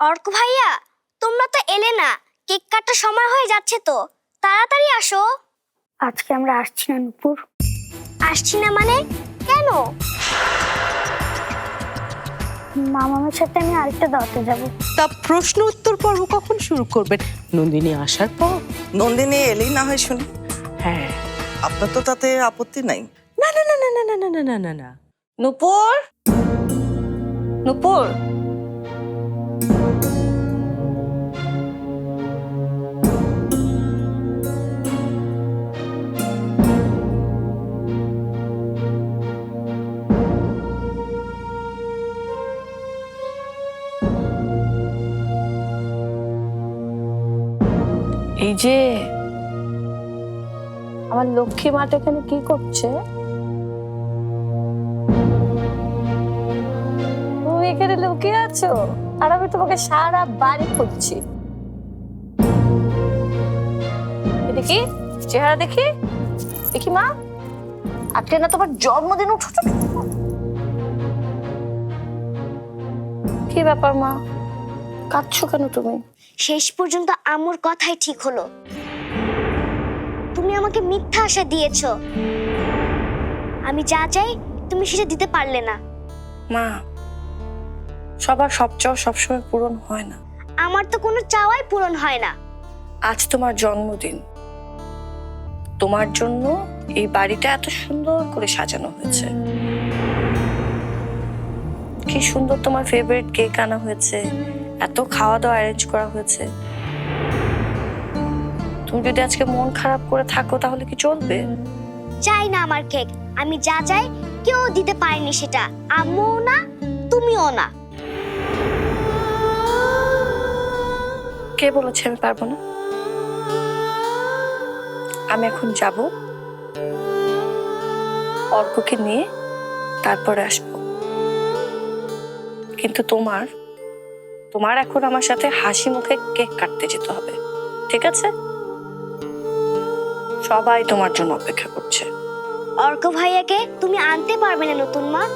অর্ক ভাইয়া তোমরা তো এলে না কেক কাটার সময় হয়ে যাচ্ছে তো তাড়াতাড়ি আসো আজকে আমরা আসছি না নুপুর আসছি না মানে কেন মামামের সাথে আমি আরেকটা দাওয়াতে যাব তা প্রশ্ন উত্তর পর্ব কখন শুরু করবেন নন্দিনী আসার পর নন্দিনী এলেই না হয় শুনি হ্যাঁ আপনার তো তাতে আপত্তি নাই না না না না না না না না না না না নূপুর নূপুর এই যে আমার লক্ষ্মী মাটা এখানে কি করছে? লুকিয়ে আছো? আর আমি তোমাকে সারা বাড়ি খুঁজছি। দেখি চেহারা দেখি? দেখি মা আজকে না তোমার জন্মদিন উঠেছে? কি ব্যাপার মা? কাঁদছো কেন তুমি? শেষ পর্যন্ত আমুর কথাই ঠিক হলো। তুমি আমাকে মিথ্যা আশা দিয়েছ। আমি যা চাই তুমি সেটা দিতে পারলে না। মা সবার সব চাও সবসময় পূরণ হয় না। আমার তো কোনো চাওয়াই পূরণ হয় না। আজ তোমার জন্মদিন। তোমার জন্য এই বাড়িটা এত সুন্দর করে সাজানো হয়েছে। কি সুন্দর তোমার ফেভারিট কেক আনা হয়েছে। এত খাওয়া দাওয়া অ্যারেঞ্জ করা হয়েছে। তুমি যদি আজকে মন খারাপ করে থাকো তাহলে কি চলবে? চাই না আমার কেক আমি যা চাই কেউ দিতে পারেনি সেটা। আম্মুও না তুমিও না। কে বলেছে আমি পারব না? আমি এখন যাব অর্ককে নিয়ে তারপরে আসব। কিন্তু তোমার তোমার এখন আমার সাথে হাসি মুখে কেক কাটতে যেতে হবে ঠিক আছে? সবাই তোমার জন্য অপেক্ষা করছে। অর্ক ভাইয়াকে তুমি আনতে পারবে না নতুন মা।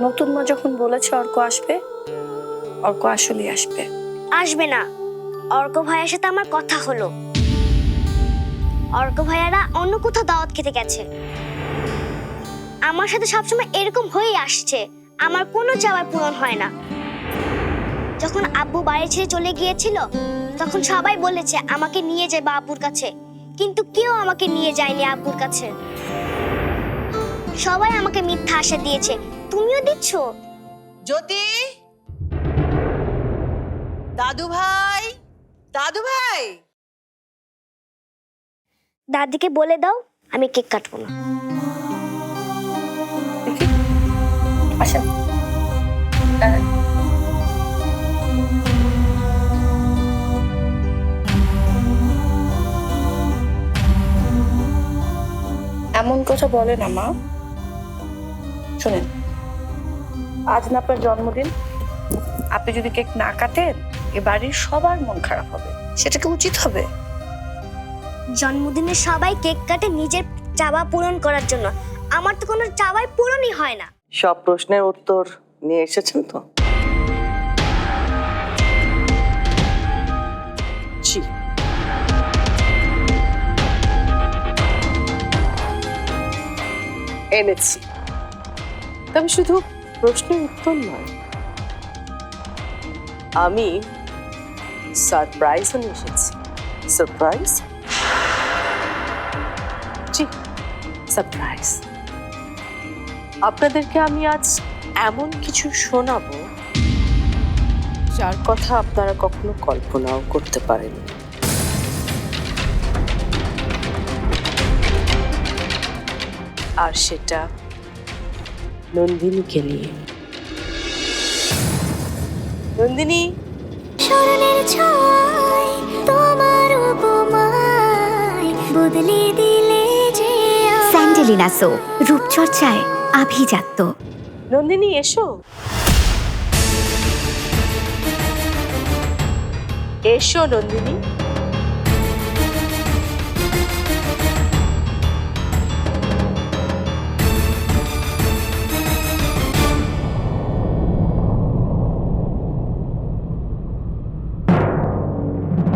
নতুন মা যখন বলেছে অর্ক আসবে অর্ক আসলেই আসবে। আসবে না। অর্ক ভাইয়ের সাথে আমার কথা হলো। অর্ক ভাইয়ারা অন্য কোথাও দাওয়াত খেতে গেছে। আমার সাথে সবসময় এরকম হয়েই আসছে। আমার কোনো চাওয়ার পূরণ হয় না। যখন আব্বু বাড়ি ছেড়ে চলে গিয়েছিল, তখন সবাই বলেছে, আমাকে নিয়ে যাবে আব্বুর কাছে। কিন্তু কেউ আমাকে নিয়ে যায়নি আব্বুর কাছে। সবাই আমাকে মিথ্যা আশা দিয়েছে। তুমিও দিচ্ছ? জ্যোতি? দাদু ভাই দাদু ভাই! দাদিকে বলে দাও আমি কেক কাটবো না। আসেন এমন কথা বলে না মা। শুনেন আজ না আপনার জন্মদিন। আপনি যদি কেক না কাটেন এ বাড়ির সবার মন খারাপ হবে। সেটা কি উচিত হবে। জন্মদিনে সবাই কেক কাটে নিজের চাওয়া পূরণ করার জন্য। আমার তো কোনো চাওয়াই পূরণই হয় না। সব প্রশ্নের উত্তর নিয়ে এসেছেন তো? জি এনেছি। তবে শুধু প্রশ্নের উত্তর নয় আমি সারপ্রাইজও নিয়ে এসেছি সারপ্রাইজ? জি সারপ্রাইজ। আপনাদেরকে আমি আজ এমন কিছু শোনাবো, যার কথা আপনারা কখনো কল্পনাও করতে পারেন আর সেটা নন্দিনীকে নিয়ে। নন্দিনী! স্মরণের ছয় তোমার উপমায় বদলে দিলে যে স্যান্ডেলিনা সো রূপচর্চায় আভিজাত্য। নন্দিনী এসো। এসো নন্দিনী।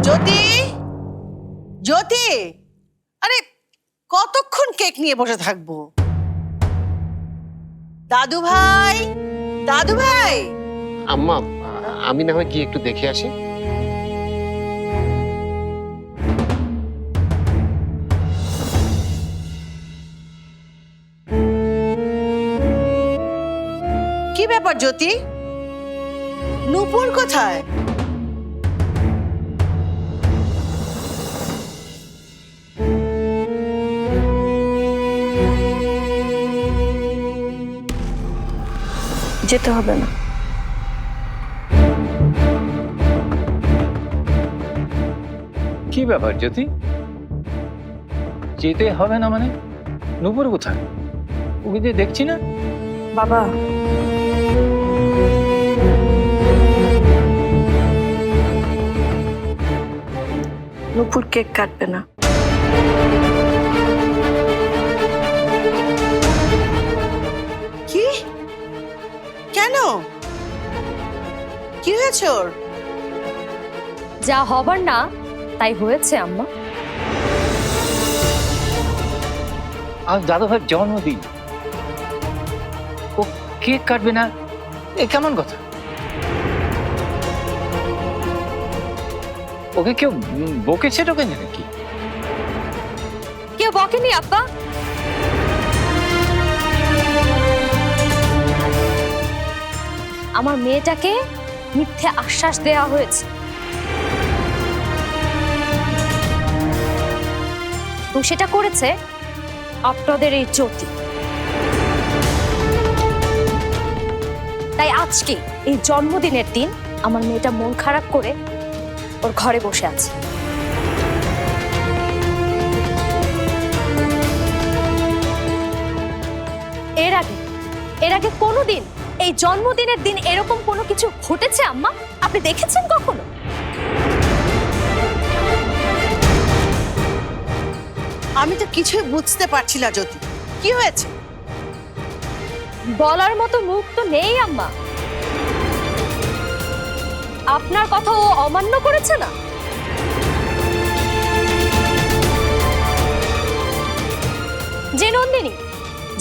জ্যোতি? জ্যোতি? আরে কতক্ষণ কেক নিয়ে বসে থাকব? দাদু ভাই দাদু ভাই আম্মা আমি না হয় কি একটু দেখে আসি। কি ব্যাপার জ্যোতি? নূপুর কোথায়? যেতে হবে না কি ব্যাপার জ্যোতি? যেতে হবে না মানে? নুপুর কোথায়? ওকে যে দেখছি না? বাবা। নুপুর কেক কাটবে না। কেন? কি হয়েছে ওর? যা হবার না তাই হয়েছে আম্মা। আজ দাদা ভাইয়ের জন্মদিন। ও কেক কাটবে না? এ কেমন কথা? ওকে কেউ বকেছে টোকেছে নাকি? কেউ বকেনি আব্বা? আমার মেয়েটাকে মিথ্যে আশ্বাস দেওয়া হয়েছে। এবং সেটা করেছে আপনাদের এই জ্যোতি। তাই আজকে এই জন্মদিনের দিন আমার মেয়েটা মন খারাপ করে ওর ঘরে বসে আছে। এর আগে এর আগে কোনোদিন এই জন্মদিনের দিন এরকম কোনো কিছু ঘটেছে আম্মা? আপনি দেখেছেন কখনো? আমি তো কিছুই বুঝতে পারছি না জ্যোতি। কি হয়েছে? বলার মতো মুখ তো নেই আম্মা। আপনার কথা ও অমান্য করেছে না? যে নন্দিনী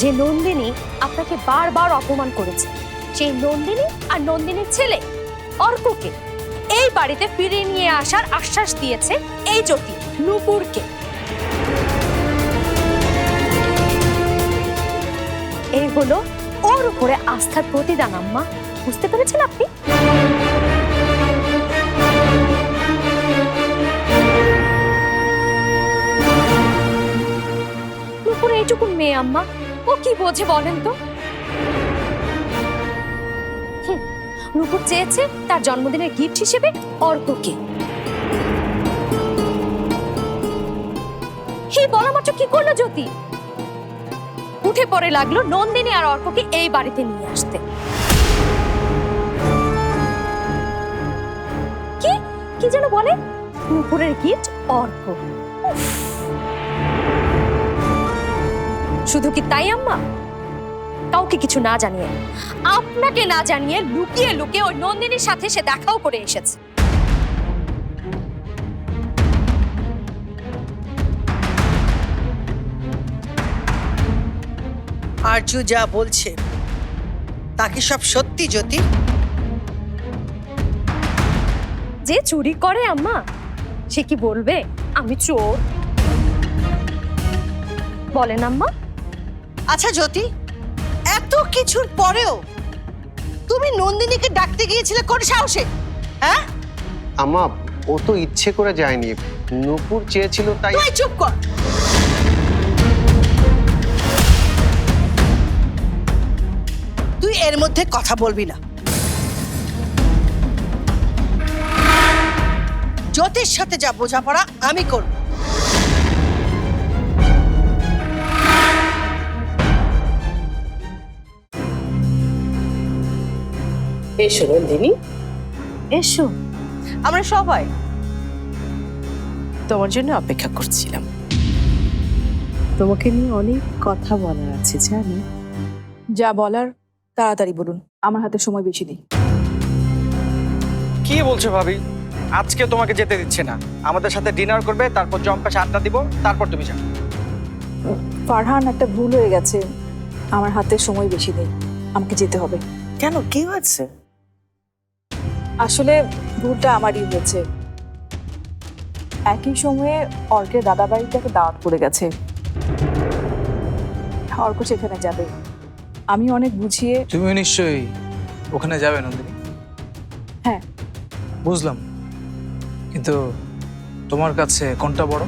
যে নন্দিনী আপনাকে বারবার অপমান করেছে। সেই নন্দিনী আর নন্দিনীর ছেলে, অর্ককে। এই বাড়িতে ফিরিয়ে নিয়ে আসার আশ্বাস দিয়েছে এই জ্যোতি, নূপুরকে। এই হলো ওর উপরে আস্থার প্রতিদান, আম্মা। বুঝতে পেরেছেন আপনি? নুপুর এইটুকু মেয়ে, আম্মা। ও কি বোঝে বলেন তো? নুপুর চেয়েছে তার জন্মদিনের গিফট হিসেবে অর্ককে। হি, বলা মাত্র কি করল জ্যোতি? উঠে পড়ে লাগল নন্দিনী আর অর্ককে এই বাড়িতে নিয়ে আসতে। কি? কি যেন বলে? নুপুরের গিফট অর্ক। শুধু কি তাই, আম্মা? কাউকে কিছু না জানিয়ে আপনাকে না জানিয়ে লুকিয়ে লুকিয়ে ওই নন্দিনীর সাথে সে দেখাও করে এসেছে। আরজু যা বলছে তা কি সব সত্যি জ্যোতি? যে চুরি করে আম্মা সে কি বলবে? আমি চোর। বলেন আম্মা। আচ্ছা জ্যোতি কিছুর পরেও তুমি নন্দিনীকে ডাকতে গিয়েছিলে কোন সাহসে হ্যাঁ? আম্মা ও তো ইচ্ছে করে যায়নি। নূপুর চেয়েছিল তাই তুই চুপ কর। তুই এর মধ্যে কথা বলবি না। জ্যোতির সাথে যা বোঝাপড়া আমি করব। এসো নন্দিনী। এসো। আমরা সবাই তোমার জন্য অপেক্ষা করছিলাম। তোমাকে নিয়ে অনেক কথা বলার আছে জানি? যা বলার তাড়াতাড়ি বলুন। আমার হাতে সময় বেশি নেই। কি বলছো ভাবি? আজকে তোমাকে যেতে দিচ্ছে না। আমাদের সাথে ডিনার করবে তারপর জম্পেশে আড্ডা দিব তারপর তুমি যাও। ফারহান একটা ভুল হয়ে গেছে। আমার হাতে সময় বেশি নেই। আমাকে যেতে হবে। কেন? কি হয়েছে? আসলে ভুলটা আমারই হয়েছে। একই সময়ে অর্কের দাদা বাড়িটাকে দাওয়াত করে গেছে। অর্ক সেখানে যাবে। আমি অনেক বুঝিয়ে তুমিও নিশ্চয়ই ওখানে যাবে নন্দিনী। হ্যাঁ। বুঝলাম। কিন্তু তোমার কাছে কোনটা বড়?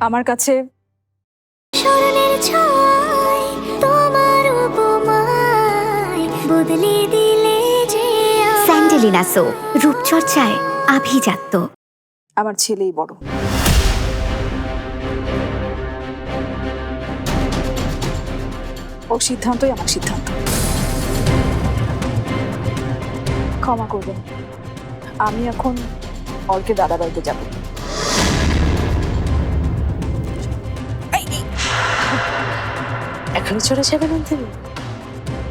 আমার কাছে তোমার উপমায় বদলে স্যান্ডেলিনা সো রূপচর্চায় আভিজাত্য। আমার ছেলেই বড়। ওর সিদ্ধান্তই আমার সিদ্ধান্ত। ক্ষমা করবেন। আমি এখন অর্কে দাদা বাড়িতে যাব। এখনই চলে যাবে নন্দিনী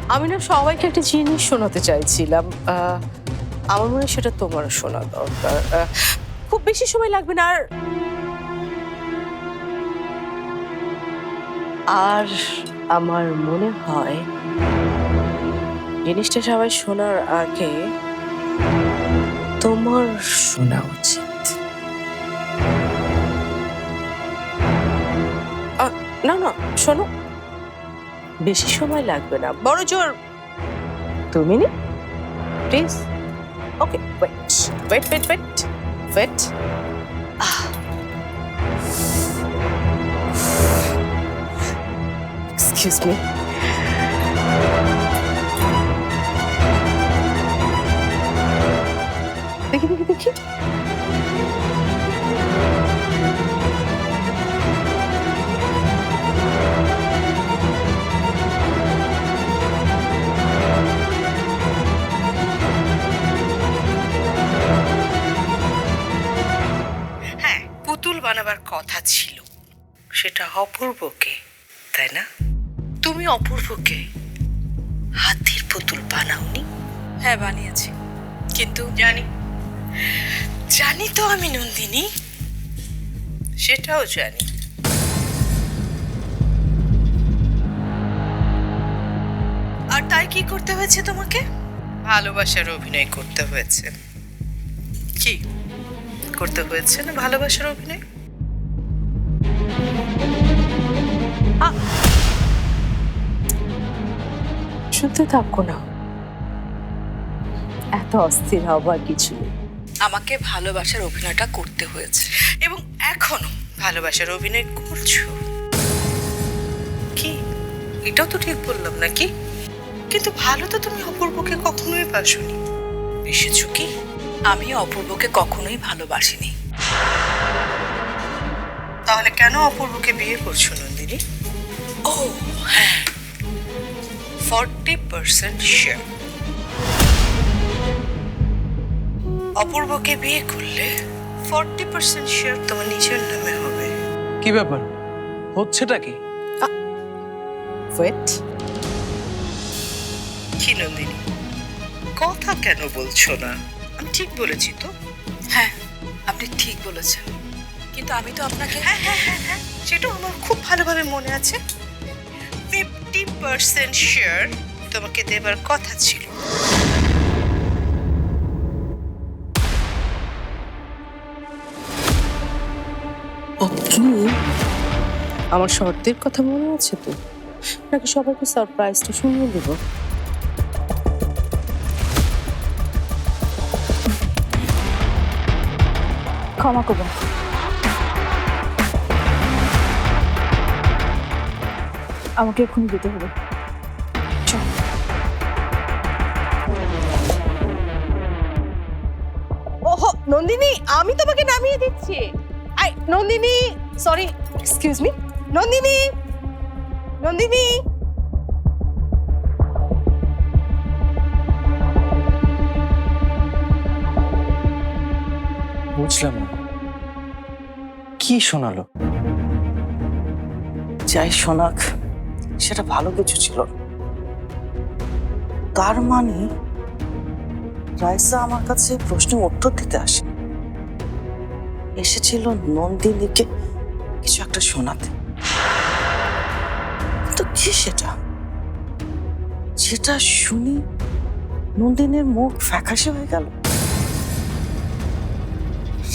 আমি না সবাইকে একটা জিনিস শোনাতে চাইছিলাম আহ, আমার মনে হয় সেটা তোমারও শোনা দরকার। খুব বেশি সময় লাগবে না আর আর আমার মনে হয় জিনিসটা সবাই শোনার আগে তোমার শোনা উচিত। না না, শোনো। বেশি সময় লাগবে না। বড় জোর। দু minute please. okay wait wait wait wait wait excuse me দেখি দেখি দেখি অপূর্বকে তাই না? তুমি অপূর্বকে হাতির পুতুল বানাওনি? হ্যাঁ বানিয়েছি। কিন্তু জানি। জানি তো আমি নন্দিনী। সেটাও জানি। আর তাই কি করতে হয়েছে তোমাকে? ভালোবাসার অভিনয় করতে হয়েছে। কি? করতে হয়েছে না ভালোবাসার অভিনয়? শুনতে থাকো না। এত অস্থির হবার কিছু নেই। আমাকে ভালোবাসার অভিনয়টা করতে হয়েছে এবং এখনও ভালোবাসার অভিনয় করছ। কি? এটাও তো ঠিক বললাম নাকি? কিন্তু ভালো তো তুমি অপূর্বকে কখনোই বাসনি। এসেছ কি? আমি অপূর্বকে কখনোই ভালোবাসিনি। তাহলে কেন অপূর্বকে বিয়ে করছ নন্দিনী? ও হ্যাঁ ফর্টি পার্সেন্ট শেয়ার অপূর্বকে বিয়ে করলে ফর্টি পার্সেন্ট শেয়ার তোমার নিজের নামে হবে। কি ব্যাপার? হচ্ছেটা কি? ওয়েট কি নন্দিনী কথা কেন বলছো না? আমি ঠিক বলেছি তো? হ্যাঁ আপনি ঠিক বলেছেন। কিন্তু আমি তো আপনাকে হ্যাঁ হ্যাঁ হ্যাঁ হ্যাঁ সেটাও আমার খুব ভালোভাবে মনে আছে। ফিফটি পার্সেন্ট শেয়ার তোমাকে দেবার কথা ছিল। আমার শর্তের কথা মনে আছে তো? নাকি সবাইকে সারপ্রাইজটা শুনিয়ে দেবো? ক্ষমা করবেন। আমাকে এক্ষুনি যেতে হবে। ওহো নন্দিনী আমি তোমাকে নামিয়ে দিচ্ছি। I Nandini sorry excuse me Nandini Nandini. বুঝলাম না। কি শোনালো? যাই শোনাক। সেটা ভালো কিছু ছিল। তার মানে রাইসা আমার কাছে প্রশ্নের উত্তর দিতে আসে। এসেছিল নন্দিনীকে কিছু একটা শোনাতে। তো কি সেটা? যেটা শুনি নন্দিনীর মুখ ফ্যাকাশে হয়ে গেল।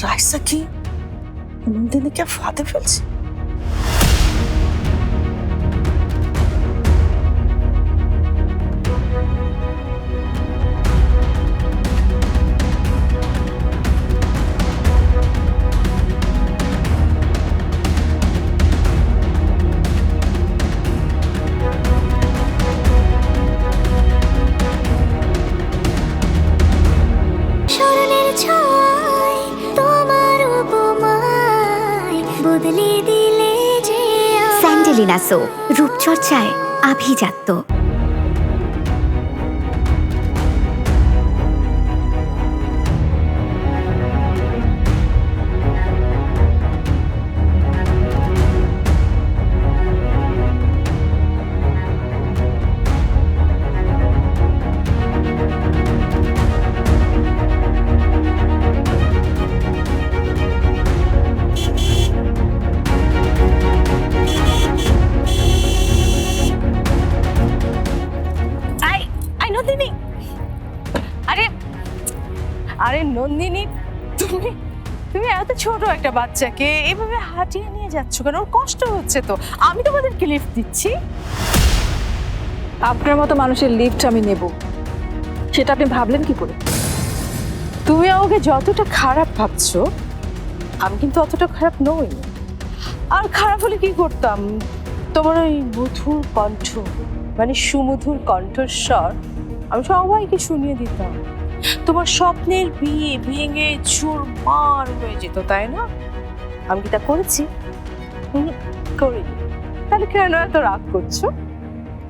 রাইসা কি নন্দিনীকে ফাঁদে ফেলছে? আভিজাত্য আই বাচ্চাকে এভাবে হাঁটিয়ে নিয়ে যাচ্ছ কেন? ওর কষ্ট হচ্ছে তো। আমি তোমাদেরকে লিফট দিচ্ছি। আপনার মতো মানুষের লিফট আমি নেব। সেটা আপনি ভাবলেন কি করে? তুমি আমাকে যতটা খারাপ ভাবছ আমি কিন্তু অতটা খারাপ নই। আর খারাপ হলে কি করতাম? তোমার ওই মধুর কণ্ঠ মানে সুমধুর কণ্ঠস্বর আমি সবাইকে শুনিয়ে দিতাম। তোমার স্বপ্নের বিয়ে ভেঙে চুরমার হয়ে যেত তাই না? আমি তা করেছি? করিনি। তাহলে কেন এত রাগ করছ?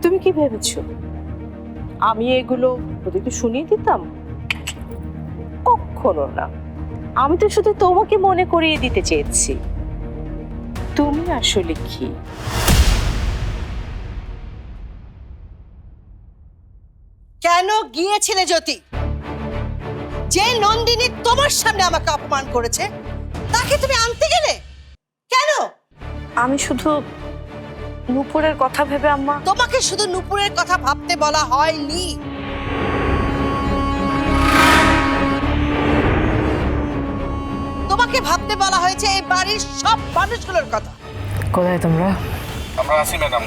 তুমি কি ভেবেছো? আমি এগুলো ওদেরকে শুনিয়ে দিতাম? কখনো না। আমি তো শুধু তোমাকে মনে করিয়ে দিতে চেয়েছি। তুমি আসলে কি? কেন গিয়েছিলে জ্যোতি? যে নন্দিনী তোমার সামনে আমাকে অপমান করেছে তাকে তুমি আনতে গেলে? কেন? আমি শুধু নুপুরের কথা ভেবে আম্মা। তোমাকে শুধু নুপুরের কথা ভাবতে বলা হয়নি। তোমাকে ভাবতে বলা হয়েছে এই বাড়ির সব মানুষগুলোর কথা। কোথায় তোমরা? আমরা আছি ম্যাডাম।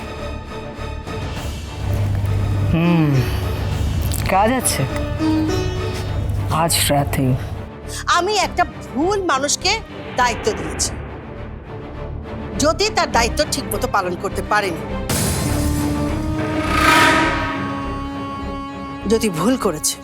হুম কাজ আছে। আজ রাতেই। আমি একটা ভুল মানুষকে দায়িত্ব দিয়েছে। যদি তার দায়িত্ব ঠিক মতো পালন করতে পারেনি। যদি ভুল করেছে।